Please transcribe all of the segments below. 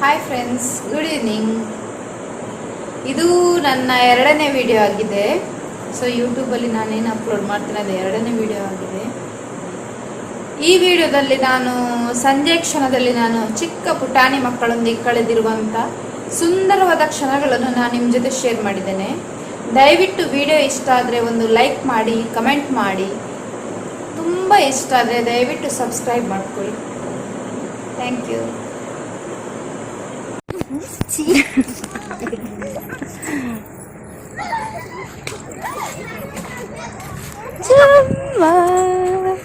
Hi friends good evening ಇದು ನನ್ನ ಎರಡನೇ ವಿಡಿಯೋ ಆಗಿದೆ. ಸೊ ಯೂಟ್ಯೂಬಲ್ಲಿ ನಾನೇನು ಅಪ್ಲೋಡ್ ಮಾಡ್ತೀನಿ ಅದು ಎರಡನೇ ವಿಡಿಯೋ ಆಗಿದೆ. ಈ ವಿಡಿಯೋದಲ್ಲಿ ನಾನು, ಸಂಜೆ ಕ್ಷಣದಲ್ಲಿ ನಾನು ಚಿಕ್ಕ ಪುಟಾಣಿ ಮಕ್ಕಳೊಂದಿಗೆ ಕಳೆದಿರುವಂಥ ಸುಂದರವಾದ ಕ್ಷಣಗಳನ್ನು ನಾನು ನಿಮ್ಮ ಜೊತೆ ಶೇರ್ ಮಾಡಿದ್ದೇನೆ. ದಯವಿಟ್ಟು ವಿಡಿಯೋ ಇಷ್ಟ ಆದರೆ ಒಂದು ಲೈಕ್ ಮಾಡಿ ಕಮೆಂಟ್ ಮಾಡಿ. ತುಂಬ ಇಷ್ಟ ಆದರೆ ದಯವಿಟ್ಟು ಸಬ್ಸ್ಕ್ರೈಬ್ ಮಾಡ್ಕೊಳ್ಳಿ. Thank you 치기를. 정말.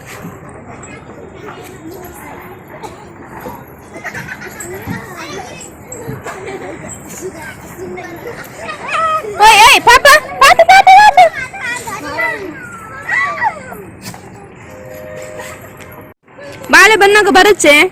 어이, 어이, 바빠! 바빠, 바빠, 바빠! 말해, 만나고 말했지?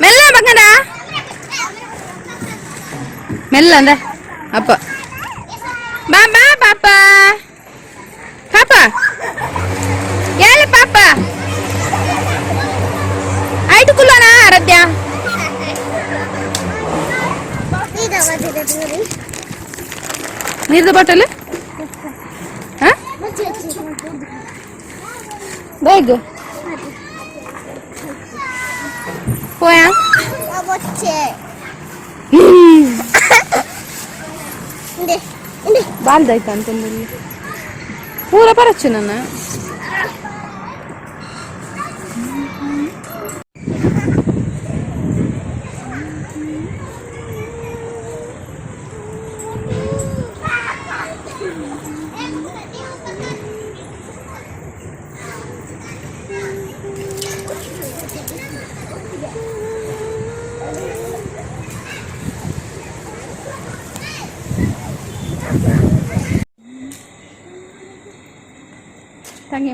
ಮೆಲ್ಲ ಬಂಗಡ ಮೆಲ್ಲ ಅಂದ ಅಪ್ಪ ಬಾ ಬಾ ಪಾಪ ಪಾಪ ಎಲ್ಲಿ ಪಾಪ ಆಯ್ತು ಕುಲ್ಲೋಣ ಆರಾಧ್ಯ ನೀರ್ದ ಬಾಟಲ್ ಹಾ ಬೇಗ ಹೋಯಾ ಬಾಲ್ದಾಯ್ತ ಅಂತಂದಲ್ಲಿ ಪೂರ ಬರಚ್ಚು ನನ್ನ ತಂಗಿ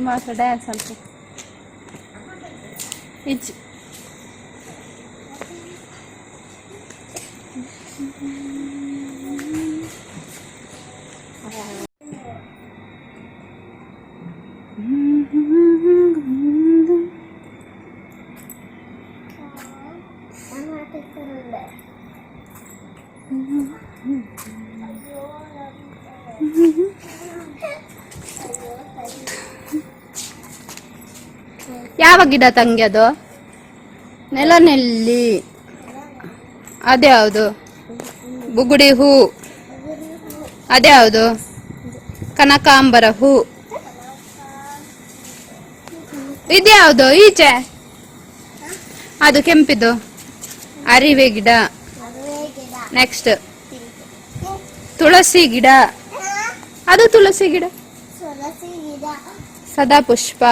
ಮಾತ್ರ ಡ್ಯಾನ್ಸ್ ಅಂತ ಇಜ್ಜಿ ಯಾವ ಗಿಡ ತಂಗಿ ಅದು? ನೆಲನೆಲ್ಲಿ. ಅದ್ಯಾವುದು ಬುಗುಡಿ ಹೂ. ಅದ್ಯಾವುದು ಕನಕಾಂಬರ ಹೂ. ಇದ್ಯಾವುದು ಈಚೆ. ಅದು ಕೆಂಪಿದು ಅರಿವೆ ಗಿಡ. ನೆಕ್ಸ್ಟ್ ತುಳಸಿ ಗಿಡ. ಅದು ತುಳಸಿ ಗಿಡ. ಸದಾ ಪುಷ್ಪ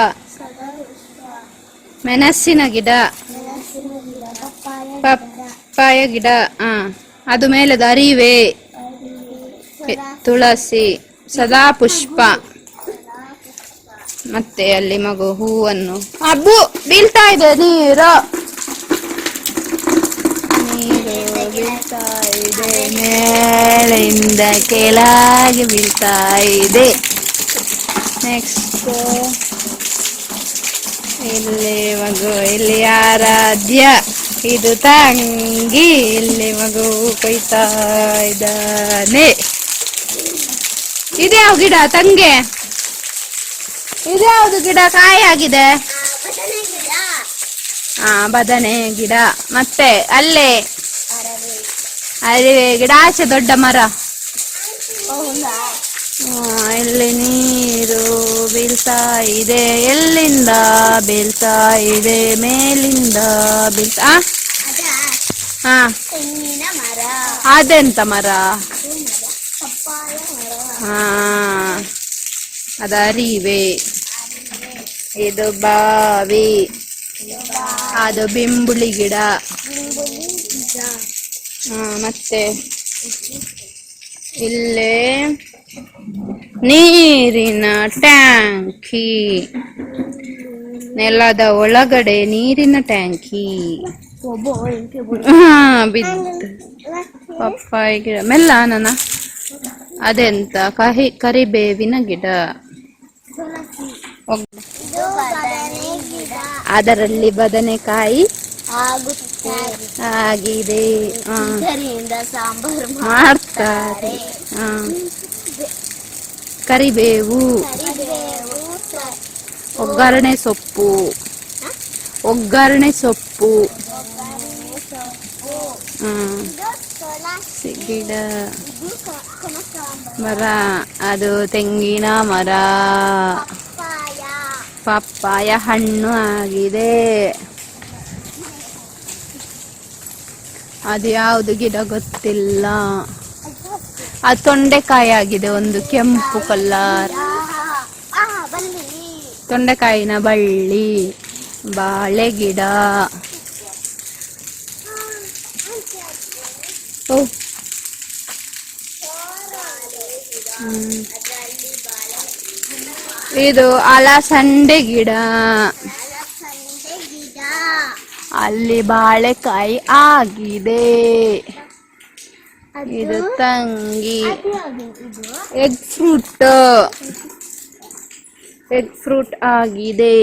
ಮೆಣಸಿನ ಗಿಡ. ಪಪ್ಪಾಯ ಗಿಡ. ಆ ಅದು ಮೇಲೆ ದರಿವೆ ತುಳಸಿ ಸದಾ ಪುಷ್ಪ. ಮತ್ತೆ ಅಲ್ಲಿ ಮಗು ಹೂವನ್ನು. ಅಬ್ಬು ಬೀಳ್ತಾ ಇದೆ ನೀರು. ನೀರು ಬೀಳ್ತಾ ಇದೆ ಮೇಲಿಂದ ಕೆಳಗೆ ಬೀಳ್ತಾ ಇದೆ. ನೆಕ್ಸ್ಟ್ ಇಲ್ಲಿ ಮಗು, ಇಲ್ಲಿ ಆರಾಧ್ಯ. ಇದು ತಂಗಿ, ಇಲ್ಲಿ ಮಗು ಕೊಯ್ತಾ ಇದ್ದಾನೆ. ಇದ್ಯಾವ ಗಿಡ ತಂಗೆ? ಇದ್ಯಾವ್ದು ಗಿಡ? ಕಾಯಿ ಆಗಿದೆ. ಹಾ ಬದನೆ ಗಿಡ. ಮತ್ತೆ ಅಲ್ಲೇ? ಅರಿವೆ. ಗಿಡ. ಆಚೆ ದೊಡ್ಡ ಮರ. ಇಲ್ಲಿ ನೀರು ಬೀಳ್ತಾ ಇದೆ ಎಲ್ಲಿಂದ ಬೀಳ್ತಾ ಇದೆ ಮೇಲಿಂದ ಬೀಳ್ತಾ? ಹಾ ಅದೆಂತ ಮರ? ಹಾ ಅದರಿವೆ ಇದು ಬಾವಿ. ಅದು ಬಿಂಬುಳಿ ಗಿಡ. ಹಾ ಮತ್ತೆ ಇಲ್ಲೇ ನೀರಿನ ಟ್ಯಾಂಕಿ. ನೆಲದ ಒಳಗಡೆ ನೀರಿನ ಟ್ಯಾಂಕಿ. ಬಿದ್ದು ಪಪ್ಪಾಯಿ ಗಿಡ. ಮೆಲ್ಲ ನನ್ನ ಅದೆಂತ? ಕಹಿ ಕರಿಬೇವಿನ ಗಿಡ. ಅದರಲ್ಲಿ ಬದನೆಕಾಯಿ ಆಗಿದೆ. ಮಾಡ್ತಾರೆ. ಹಾ ಕರಿಬೇವು. ಒಗ್ಗರಣೆ ಸೊಪ್ಪು. ಒಗ್ಗರಣೆ ಸೊಪ್ಪು. ಗಿಡ ಮರ. ಅದು ತೆಂಗಿನ ಮರ. ಪಪ್ಪಾಯ ಪಪ್ಪಾಯ ಹಣ್ಣು ಆಗಿದೆ. ಅದು ಯಾವುದು ಗಿಡ ಗೊತ್ತಿಲ್ಲ. ಅದು ತೊಂಡೆಕಾಯಿ ಆಗಿದೆ ಒಂದು ಕೆಂಪು ಕಲ್ಲರ್ ತೊಂಡೆಕಾಯಿನ ಬಳ್ಳಿ ಬಾಳೆ ಗಿಡ. ಓ. ಹ್ಮ್. ಇದು ಅಲಸಂಡೆ ಗಿಡ. ಸಂಡೆ ಗಿಡ. ಅಲ್ಲಿ ಬಾಳೆಕಾಯಿ ಆಗಿದೆ. ಇದು ತಂಗಿ. ಅದು ಎಗ್ ಫ್ರೂಟ್ ಎಗ್ ಫ್ರೂಟ್ ಆಗಿದೆ.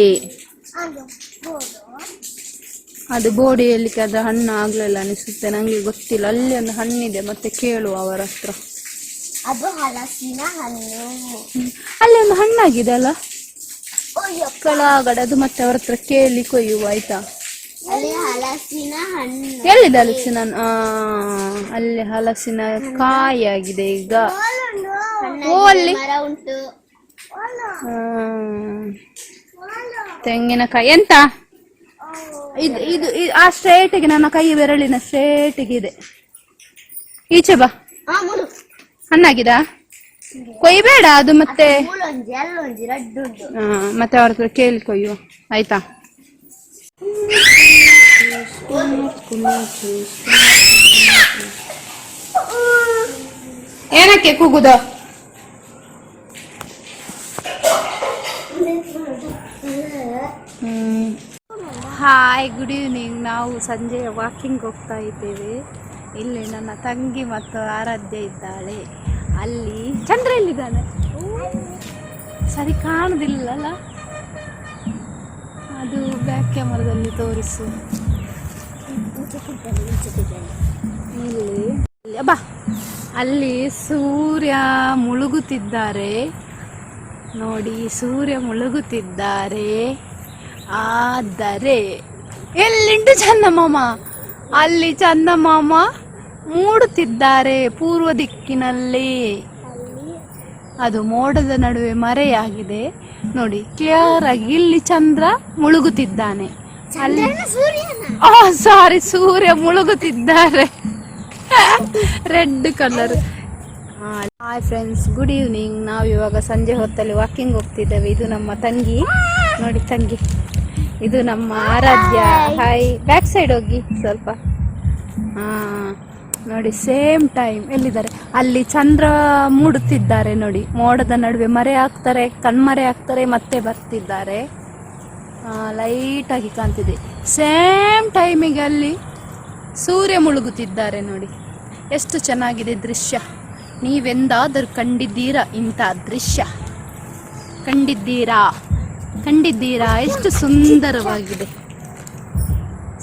ಅದು ಬೋಡಿ ಅದು ಬೋಡಿಯಲ್ಲಿ ಅದ್ರ ಹಣ್ಣು ಆಗ್ಲಿಲ್ಲ ಅನಿಸುತ್ತೆ. ನಂಗೆ ಗೊತ್ತಿಲ್ಲ. ಅಲ್ಲಿ ಒಂದು ಹಣ್ಣಿದೆ ಮತ್ತೆ ಕೇಳು ಅವರ ಹತ್ರ. ಅದು ಹಲಸಿನ ಹಣ್ಣು. ಅಲ್ಲಿ ಒಂದು ಹಣ್ಣಾಗಿದೆ ಅಲ್ಲ? ಕೆಳಗಡೆ ಅದು ಮತ್ತೆ ಅವರ ಹತ್ರ ಕೇಳಿ ಕೊಯ್ಯುವ ಆಯ್ತಾ? ಎಲ್ಲಿದೆ ಹಲಸಿನ ಅಲ್ಲಿ ಹಲಸಿನ ಕಾಯಿ ಆಗಿದೆ ಈಗ. ಓ, ಅಲ್ಲಿ. ತೆಂಗಿನಕಾಯಿ. ಎಂತ? ಇದು ಇದು ಆ ಸ್ಟ್ರೇಟಿಗೆ ನನ್ನ ಕೈ ಬೆರಳಿನ ಸ್ಟ್ರೇಟಿಗೆ ಇದೆ. ಈಚೆ ಬಾ. ಹಣ್ಣಾಗಿದ? ಕೊಯ್ಬೇಡ ಅದು ಮತ್ತೆ ಮತ್ತೆ ಅವ್ರ ಹತ್ರ ಕೇಳಿ ಕೊಯ್ಯುವ. ಆಯ್ತಾ? ಏನಕ್ಕೆ ಕೂಗುದ? ಹಾಯ್ ಗುಡ್ ಈವ್ನಿಂಗ್ ನಾವು ಸಂಜೆ ವಾಕಿಂಗ್ ಹೋಗ್ತಾ ಇದ್ದೇವೆ. ಇಲ್ಲಿ ನನ್ನ ತಂಗಿ ಮತ್ತು ಆರಾಧ್ಯ ಇದ್ದಾಳೆ. ಅಲ್ಲಿ ಚಂದ್ರ ಎಲ್ಲಿದ್ದಾನೆ ಸರಿ ಕಾಣುದಿಲ್ಲಲ್ಲ? ಅದು ಬ್ಯಾಕ್ ಕ್ಯಾಮರಾದಲ್ಲಿ ತೋರಿಸು. ಇಲ್ಲಿ, ಬಾ. ಅಲ್ಲಿ ಸೂರ್ಯ ಮುಳುಗುತ್ತಿದ್ದಾರೆ. ನೋಡಿ, ಸೂರ್ಯ ಮುಳುಗುತ್ತಿದ್ದಾರೆ. ಆದರೆ ಎಲ್ಲಿಂಟು ಚಂದಮಾಮ? ಅಲ್ಲಿ ಚಂದಮಾಮ ಮೂಡುತ್ತಿದ್ದಾರೆ ಪೂರ್ವ ದಿಕ್ಕಿನಲ್ಲಿ. ಅದು ಮೋಡದ ನಡುವೆ ಮರೆಯಾಗಿದೆ. ನೋಡಿ ಕ್ಲಿಯರ್ ಆಗಿ ಇಲ್ಲಿ ಚಂದ್ರ ಮುಳುಗುತ್ತಿದ್ದಾನೆ. ಅಲ್ಲಿ ಸಾರಿ ಸೂರ್ಯ ಮುಳುಗುತ್ತಿದ್ದಾರೆ. Red colour hi friends good evening ನಾವು ಇವಾಗ ಸಂಜೆ ಹೊತ್ತಲ್ಲಿ ವಾಕಿಂಗ್ ಹೋಗ್ತಿದ್ದೇವೆ. ಇದು ನಮ್ಮ ತಂಗಿ. ನೋಡಿ ತಂಗಿ. ಇದು ನಮ್ಮ ಆರಾಧ್ಯ. ಹಾಯ್ ಬ್ಯಾಕ್ ಸೈಡ್ ಹೋಗಿ ಸ್ವಲ್ಪ. ಹಾ. ನೋಡಿ ಸೇಮ್ ಟೈಮ್ ಎಲ್ಲಿದ್ದಾರೆ? ಅಲ್ಲಿ ಚಂದ್ರ ಮೂಡುತ್ತಿದ್ದಾರೆ ನೋಡಿ. ಮೋಡದ ನಡುವೆ ಮರೆ ಹಾಕ್ತಾರೆ, ಕಣ್ಮರೆ ಹಾಕ್ತಾರೆ, ಮತ್ತೆ ಬರ್ತಿದ್ದಾರೆ. ಲೈಟ್ ಆಗಿ ಕಾಣ್ತಿದೆ. ಸೇಮ್ ಟೈಮಿಗೆ ಅಲ್ಲಿ ಸೂರ್ಯ ಮುಳುಗುತ್ತಿದ್ದಾರೆ ನೋಡಿ. ಎಷ್ಟು ಚೆನ್ನಾಗಿದೆ ದೃಶ್ಯ. ನೀವೆಂದಾದರೂ ಕಂಡಿದ್ದೀರಾ ಇಂಥ ದೃಶ್ಯ? ಕಂಡಿದ್ದೀರಾ? ಕಂಡಿದ್ದೀರಾ? ಎಷ್ಟು ಸುಂದರವಾಗಿದೆ.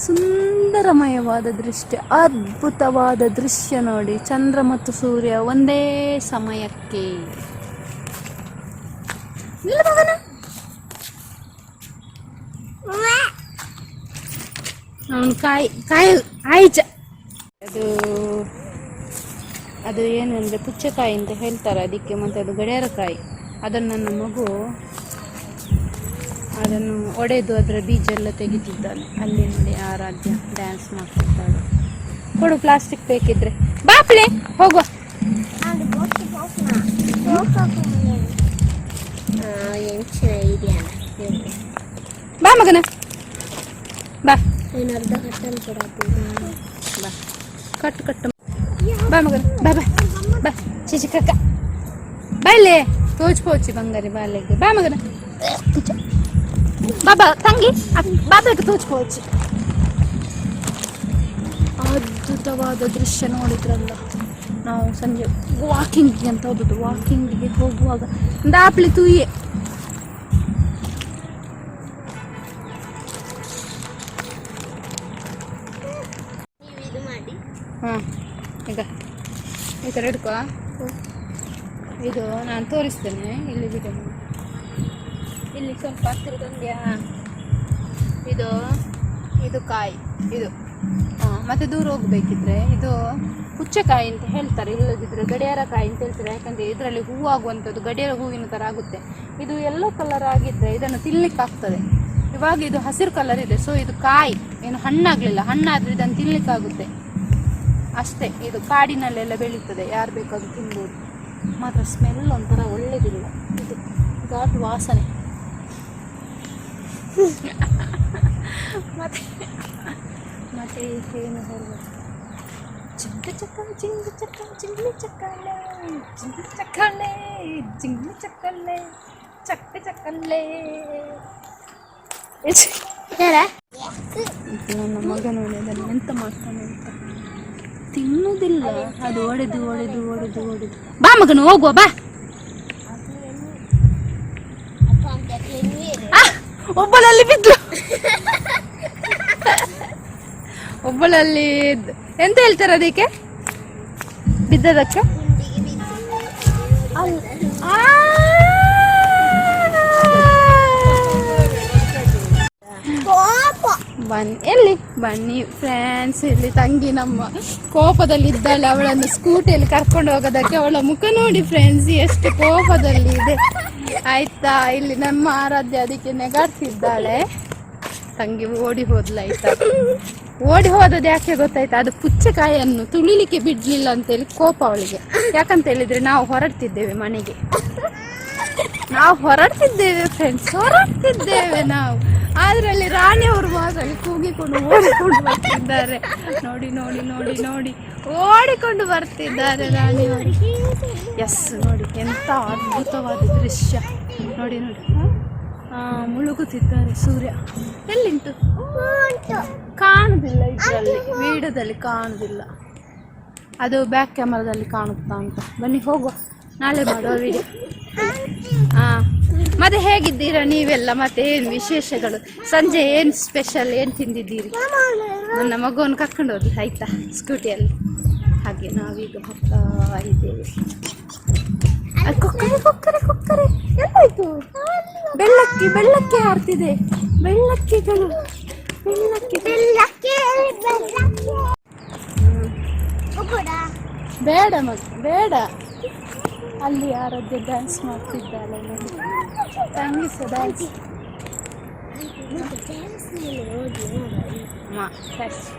ಸುಂದರಮಯವಾದ ದೃಶ್ಯ, ಅದ್ಭುತವಾದ ದೃಶ್ಯ ನೋಡಿ. ಚಂದ್ರ ಮತ್ತು ಸೂರ್ಯ ಒಂದೇ ಸಮಯಕ್ಕೆ. ಅವನು ಕಾಯಿ ಕಾಯಿ, ಆಯ್ಚ. ಅದು ಅದು ಏನು ಅಂದರೆ ಪುಚ್ಚಕಾಯಿ ಅಂತ ಹೇಳ್ತಾರೆ. ಅದಕ್ಕೆ ಮತ್ತೆ ಅದು ಗಡಿಯಾರಕಾಯಿ ಅದನ್ನು ನನ್ನ ಮಗು ಅದನ್ನು ಒಡೆದು ಅದರ ಬೀಜ ಎಲ್ಲ ತೆಗಿತಿದ್ದಾನೆ ಅಲ್ಲಿ ನೋಡಿ ಆರಾಧ್ಯ ಡ್ಯಾನ್ಸ್ ಮಾಡ್ತಿದ್ದಾಳೆ. ಕೊಡು ಪ್ಲಾಸ್ಟಿಕ್ ಬೇಕಿದ್ರೆ. ಬಾಪ್ಲೆ ಹೋಗುವ. ಬಾ ಮಗನ. ಬಾ. ಬಾ ಕಟ್ಟು ಕಟ್ಟು. ಬಾ ಮಗನ. ಬಾ ಬಾ. ಬಾ. ಚಿಚಿ ಕಕ್ಕ ತೋಚ್, ಪೋಚಿ, ಬಂಗಾರಿ ಬಾಲೆಗೆ ಬಾ ಮಗನ. ತಂಗಿ ಅಕ್- ಬಾ ಬೇಕು ಅದ್ಭುತವಾದ ದೃಶ್ಯ ನೋಡಿದ್ರಲ್ಲ. ನಾವು ಸಂಜೆ ವಾಕಿಂಗ್ಗೆ ಅಂತ ಹೋದದ್ದು. ವಾಕಿಂಗ್ಗೆ ಹೋಗುವಾಗ ದಾಪ್ಲಿ ತೂಯೆ. ಹಾಂ, ಈಗ, ಈ ಥರ ಹಿಡ್ಕೋ ಇದು ನಾನು ತೋರಿಸ್ತೇನೆ, ಇಲ್ಲಿ ವಿಡಿಯೋ ಇಲ್ಲಿ ಸ್ವಲ್ಪ ಹತ್ತಿರದೊಂದ್ಯಾ ಇದು ಇದು ಕಾಯಿ, ಇದು. ಹಾಂ ಮತ್ತೆ ದೂರ ಹೋಗ್ಬೇಕಿದ್ರೆ ಇದು ಹುಚ್ಚೆಕಾಯಿ ಅಂತ ಹೇಳ್ತಾರೆ. ಇಲ್ಲದಿದ್ದರೆ ಗಡಿಯಾರ ಕಾಯಿ ಅಂತ ಹೇಳ್ತಾರೆ. ಯಾಕಂದರೆ ಇದರಲ್ಲಿ ಹೂವಾಗುವಂಥದ್ದು ಗಡಿಯಾರ ಹೂವಿನ ಥರ ಆಗುತ್ತೆ. ಇದು ಎಲ್ಲೋ ಕಲರ್ ಆಗಿದ್ದರೆ ಇದನ್ನು ತಿನ್ನಲಿಕ್ಕಾಗ್ತದೆ ಇವಾಗ ಇದು ಹಸಿರು ಕಲರ್ ಇದೆ. ಸೊ ಇದು ಕಾಯಿ. ಏನು ಹಣ್ಣಾಗಲಿಲ್ಲ. ಹಣ್ಣಾದರೆ ಇದನ್ನು ತಿನ್ನಲಿಕ್ಕಾಗುತ್ತೆ ಅಷ್ಟೇ. ಇದು ಕಾಡಿನಲ್ಲೆಲ್ಲ ಬೆಳೀತದೆ. ಯಾರು ಬೇಕಾದ್ರೂ ತಿನ್ಬೋದು. ಮಾತ್ರ ಸ್ಮೆಲ್ ಒಂಥರ ಒಳ್ಳೇದಿಲ್ಲ. ಇದು ಘಾಟ್ ವಾಸನೆ. ಮತ್ತೆ? ಮತ್ತೆ ಏನು ಹೇಳ್ಬೇಕು? ಚಿಂಗ ಚಕ್ಕ ಚಿಂಗ ಚಕ್ಕ ಚಿಂಗ್ಲಿ ಚಕ್ಕಲೆ ಚಿಂಗ ಚಕ್ಕಲೆ ಚಿಂಗ್ಲಿ ಚಕ್ಕಲೆ ಚಕ್ಕ ಚಕ್ಕಲೆ. ನನ್ನ ಮಗನ ಅದನ್ನು ಎಂತ ಮಾಡ್ತಾನೆ ಅಂತ. ತಿನ್ನುವುದಿಲ್ಲ ಅದು ಒಡೆದು ಒಡೆದು ಒಡೆದು ಒಡೆದು. ಬಾ ಮಗನು ಹೋಗುವ ಬಾ ಅಪ್ಪ ಅಂತ ನೀವೇ ಆ, ಒಬ್ಬಳಲ್ಲಿ ಬಿದ್ದು ಒಬ್ಬಳಲ್ಲಿ. ಎಂತ ಹೇಳ್ತಾರೆ ಅದಕ್ಕೆ? ಬಿದ್ದದಕ್ಕೆ? ಬನ್ನಿ ಎಲ್ಲಿ? ಬನ್ನಿ ಫ್ರೆಂಡ್ಸ್ ಇಲ್ಲಿ ತಂಗಿ ನಮ್ಮ ಕೋಪದಲ್ಲಿ ಇದ್ದಾಳೆ ಅವಳನ್ನು ಸ್ಕೂಟಿಯಲ್ಲಿ ಕರ್ಕೊಂಡು ಹೋಗೋದಕ್ಕೆ ಅವಳ ಮುಖ ನೋಡಿ ಫ್ರೆಂಡ್ಸ್ ಎಷ್ಟು ಕೋಪದಲ್ಲಿ ಇದೆ ಆಯ್ತಾ, ಇಲ್ಲಿ ನಮ್ಮ ಆರಾಧ್ಯ ಅದಕ್ಕೆ ನೆಗಾಡ್ತಿದ್ದಾಳೆ. ತಂಗಿ ಓಡಿ ಹೋದ್ಲಾಯ್ತಾ ಓಡಿ ಹೋದದ್ದು ಯಾಕೆ ಗೊತ್ತಾಯ್ತಾ? ಅದು ಪುಚ್ಚಕಾಯಿಯನ್ನು ತುಳಿಲಿಕ್ಕೆ ಬಿಡ್ಲಿಲ್ಲ ಅಂತೇಳಿ ಕೋಪ ಅವಳಿಗೆ. ಯಾಕಂತ ಹೇಳಿದ್ರೆ ನಾವು ಹೊರಡ್ತಿದ್ದೇವೆ ಮನೆಗೆ. ನಾವು ಹೊರಡ್ತಿದ್ದೇವೆ ಫ್ರೆಂಡ್ಸ್ ಹೊರಡ್ತಿದ್ದೇವೆ ನಾವು. ಅದರಲ್ಲಿ ರಾಣಿಯವರು ಮಾತ್ರ ಅಲ್ಲಿ ಕೂಗಿಕೊಂಡು ಓಡಿಕೊಂಡು ಬರ್ತಿದ್ದಾರೆ ನೋಡಿ ನೋಡಿ ನೋಡಿ ನೋಡಿ. ಓಡಿಕೊಂಡು ಬರ್ತಿದ್ದಾರೆ ರಾಣಿ ಎಸ್ ನೋಡಿ ಎಂತ ಅದ್ಭುತವಾದ ದೃಶ್ಯ. ನೋಡಿ ನೋಡಿ. ಮುಳುಗುತ್ತಿದ್ದಾರೆ ಸೂರ್ಯ. ಎಲ್ಲಿಂಟು ಕಾಣುದಿಲ್ಲ ಇದರಲ್ಲಿ. ವಿಡಿಯೋದಲ್ಲಿ ಕಾಣುದಿಲ್ಲ. ಅದು ಬ್ಯಾಕ್ ಕ್ಯಾಮರಾದಲ್ಲಿ ಕಾಣುತ್ತಾ ಅಂತ. ಬನ್ನಿ, ಹೋಗುವ. ನಾಳೆ ಮಾಡುವ ವಿಡಿಯೋ ಹಾಂ ಮತ್ತೆ ಹೇಗಿದ್ದೀರಾ ನೀವೆಲ್ಲ? ಮತ್ತೆ ಏನು ವಿಶೇಷಗಳು? ಸಂಜೆ ಏನು ಸ್ಪೆಷಲ್ ಏನು ತಿಂದಿದ್ದೀರಿ? ನನ್ನ ಮಗುವನ್ನು ಕರ್ಕೊಂಡು ಹೋಗಿ ಆಯ್ತಾ? ಸ್ಕೂಟಿಯಲ್ಲಿ ಹಾಗೆ ನಾವೀಗ ಹೋಗ್ತಾ ಇದ್ದೇವೆ. ಕೊಕ್ಕರೆ ಕೊಕ್ಕರೆ ಕೊಕ್ಕರೆ. ಎಲ್ಲಾಯ್ತು? ಬೆಳ್ಳಕ್ಕಿ ಬೆಳ್ಳಕ್ಕಿ ಹಾರ್ತಿದೆ. ಬೆಳ್ಳಕ್ಕಿಗಳು. ಬೆಳ್ಳಕ್ಕಿ. ಬೇಡ ಮಗ ಬೇಡ. ಅಲ್ಲಿ ಆರೋಗ್ಯ ಡ್ಯಾನ್ಸ್ ಮಾಡ್ತಿದ್ದಾಳೆ ನೋಡಿ. ತಂಗಿ ಸಹ ಡ್ಯಾನ್ಸ್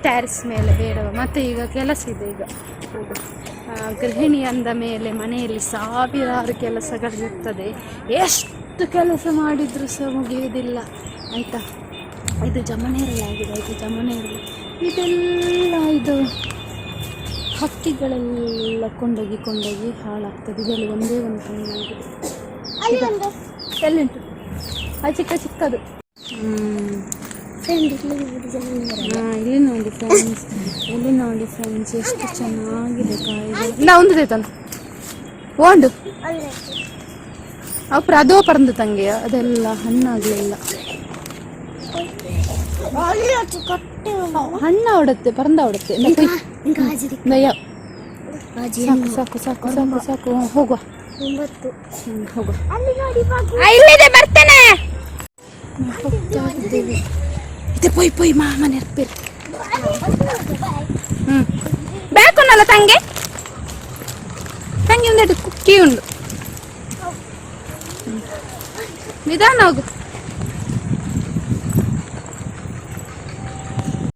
ಟ್ಯಾರಿಸ್ ಮೇಲೆ ಬೇಡವ ಮತ್ತೆ ಈಗ ಕೆಲಸ ಇದೆ ಈಗ. ಗೃಹಿಣಿ ಅಂದ ಮೇಲೆ ಮನೆಯಲ್ಲಿ ಸಾವಿರಾರು ಕೆಲಸಗಳಿರ್ತದೆ ಎಷ್ಟು ಕೆಲಸ ಮಾಡಿದರೂ ಸಹ ಮುಗಿಯುವುದಿಲ್ಲ. ಆಯಿತಾ? ಇದು ಜಮನೇರಲಾಗಿದೆ ಇದು ಜಮನೇರಲ್ಲಿ ಇದೆಲ್ಲ ಇದು ಹಕ್ಕಿಗಳೆಲ್ಲ ಕೊಂಡೋಗಿ ಕೊಂಡೋಗಿ ಹಾಳಾಗ್ತದೆ. ಇದರಲ್ಲಿ ಒಂದೇ ಒಂದು ಒಂದು. ಎಲ್ಲಿಂಟು ಅದು ಚಿಕ್ಕ ಚಿಕ್ಕದು. ಇಲ್ಲಿ ನೋಡಿ ಫ್ರೆಂಡ್ಸ್ ಇಲ್ಲಿ ನೋಡಿ ಫ್ರೆಂಡ್ಸ್ ಎಷ್ಟು ಚೆನ್ನಾಗಿದೆ ಕಾಯಿ ಇಲ್ಲ ಒಂದು ತೇತನ ಓಂಡು ಅಪ್ರ ಅದೋ ಪರಂದು ತಂಗೆಯ. ಅದೆಲ್ಲ ಹಣ್ಣಾಗ್ಲಿಲ್ಲ ಹೊಡತ್ತೆ ಪರಂದ ಹೊಡತ್ತೆ. ಸಾಕು ಸಾಕು ಸಾಕು ಸಾಕು ಸಾಕು. ಹ್ಮ್, ಹೋಗುವ. ಹೋಗುವ. ಬರ್ತೇನೆ. ಇದೆ ಪೊಯ್ ಪೊಯ್ ಮಾ ಮನೆ ಇರ್ಬೇಕು ಹ್ಮ್. ಬೇಕುನ್ನಲ್ಲ ತಂಗೆ? ತಂಗಿ ಒಂದೆರಡು ಕುಕ್ಕಿ ಉಂಡು. ನಿಧಾನ ಹೋಗು.